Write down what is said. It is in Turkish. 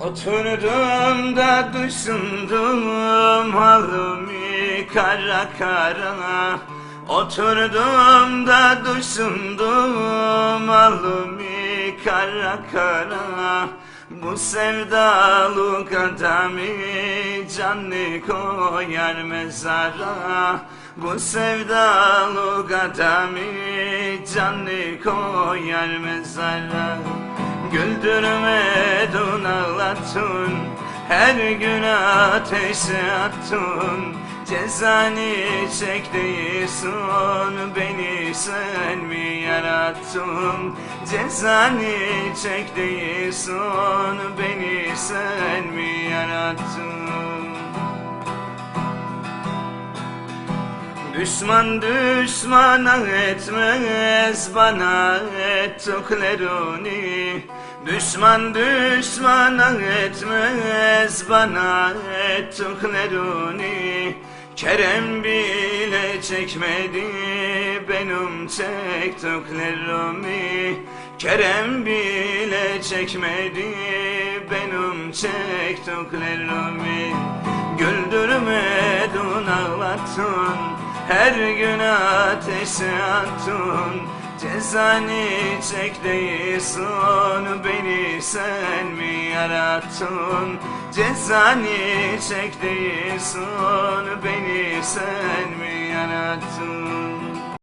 Oturdum da düşündüm halimi kara kara Oturdum da düşündüm halimi kara kara Bu sevdalık adamı canlı koyar mezara. Bu sevdalık adamı canlı koyar mezara. Güldürmedin ağlattın Her gün ateşe attın. Cezanı çek değilsin Beni sen mi yarattın? Cezanı çek değilsin Beni sen mi yarattın? Düşman düşmana etmez bana ettiklerini Düşman düşmana etmez bana ettiklerini Kerem bile çekmedi benim çektiklerimi Kerem bile çekmedi benim çektiklerimi Güldürmedin ağlattın Her gün ateşe attın Cezanı çek değilsin Beni sen mi yarattın? Cezanı çek değilsin Beni sen mi yarattın